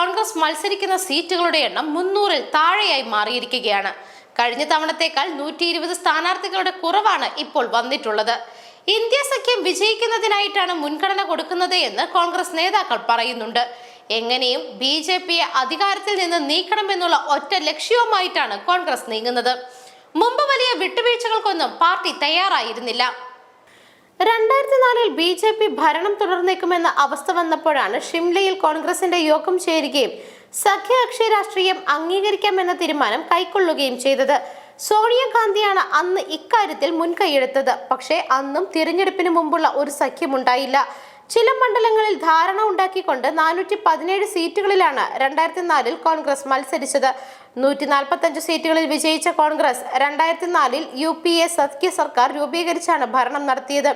കോൺഗ്രസ് മത്സരിക്കുന്ന സീറ്റുകളുടെ എണ്ണം മുന്നൂറിൽ താഴെയായി മാറിയിരിക്കുകയാണ്. കഴിഞ്ഞ തവണത്തേക്കാൾ നൂറ്റി ഇരുപത് സ്ഥാനാർത്ഥികളുടെ കുറവാണ് ഇപ്പോൾ വന്നിട്ടുള്ളത്. ഇന്ത്യ സഖ്യം വിജയിക്കുന്നതിനായിട്ടാണ് മുൻഗണന കൊടുക്കുന്നത് എന്ന് കോൺഗ്രസ് നേതാക്കൾ പറയുന്നുണ്ട്. എങ്ങനെയും ബി ജെ പിയെ അധികാരത്തിൽ നിന്ന് നീക്കണമെന്നുള്ള ഒറ്റ ലക്ഷ്യവുമായിട്ടാണ് കോൺഗ്രസ് നീങ്ങുന്നത്. മുമ്പ് വലിയ വിട്ടുവീഴ്ചകൾക്കൊന്നും പാർട്ടി തയ്യാറായിരുന്നില്ല. രണ്ടായിരത്തി നാലിൽ ബി ജെ പി ഭരണം തുടർന്നേക്കുമെന്ന അവസ്ഥ വന്നപ്പോഴാണ് ഷിംലയിൽ കോൺഗ്രസിന്റെ യോഗം ചേരുകയും സഖ്യകക്ഷി രാഷ്ട്രീയം അംഗീകരിക്കാമെന്ന തീരുമാനം കൈക്കൊള്ളുകയും ചെയ്തത്. സോണിയാഗാന്ധിയാണ് അന്ന് ഇക്കാര്യത്തിൽ മുൻകൈയെടുത്തത്. പക്ഷേ അന്നും തിരഞ്ഞെടുപ്പിന് മുമ്പുള്ള ഒരു സഖ്യമുണ്ടായില്ല. ചില മണ്ഡലങ്ങളിൽ ധാരണ ഉണ്ടാക്കിക്കൊണ്ട് നാനൂറ്റി പതിനേഴ് സീറ്റുകളിലാണ് രണ്ടായിരത്തി നാലിൽ കോൺഗ്രസ് മത്സരിച്ചത്. നൂറ്റി നാൽപ്പത്തി അഞ്ച് സീറ്റുകളിൽ വിജയിച്ച കോൺഗ്രസ് രണ്ടായിരത്തി നാലിൽ യു പി എ സഖ്യ സർക്കാർ രൂപീകരിച്ചാണ് ഭരണം നടത്തിയത്.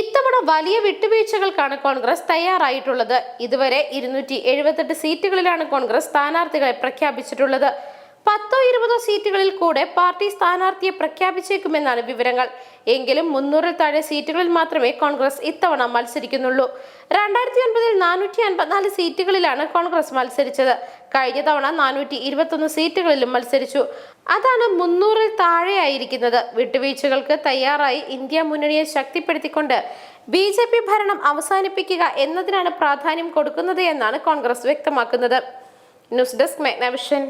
ഇത്തവണ വലിയ വിട്ടുവീഴ്ചകൾക്കാണ് കോൺഗ്രസ് തയ്യാറായിട്ടുള്ളത്. ഇതുവരെ ഇരുന്നൂറ്റി എഴുപത്തെട്ട് സീറ്റുകളിലാണ് കോൺഗ്രസ് സ്ഥാനാർത്ഥികളെ പ്രഖ്യാപിച്ചിട്ടുള്ളത്. പത്തോ സീറ്റുകളിൽ കൂടെ പാർട്ടി സ്ഥാനാർത്ഥിയെ പ്രഖ്യാപിച്ചേക്കുമെന്നാണ് വിവരങ്ങൾ. എങ്കിലും മുന്നൂറിൽ താഴെ സീറ്റുകളിൽ മാത്രമേ കോൺഗ്രസ് ഇത്തവണ മത്സരിക്കുന്നുള്ളൂ. രണ്ടായിരത്തി ഒൻപതിൽ നാനൂറ്റി അൻപത്തിനാല് സീറ്റുകളിലാണ് കോൺഗ്രസ് മത്സരിച്ചത്. കഴിഞ്ഞ തവണ നാനൂറ്റി ഇരുപത്തൊന്ന് സീറ്റുകളിലും മത്സരിച്ചു. അതാണ് മുന്നൂറിൽ താഴെയായിരിക്കുന്നത്. വിട്ടുവീഴ്ചകൾക്ക് തയ്യാറായി ഇന്ത്യ മുന്നണിയെ ശക്തിപ്പെടുത്തിക്കൊണ്ട് ബി ജെ പി ഭരണം അവസാനിപ്പിക്കുക എന്നതിനാണ് പ്രാധാന്യം കൊടുക്കുന്നത് എന്നാണ് കോൺഗ്രസ് വ്യക്തമാക്കുന്നത്. News desk മെഗ്നവിഷൻ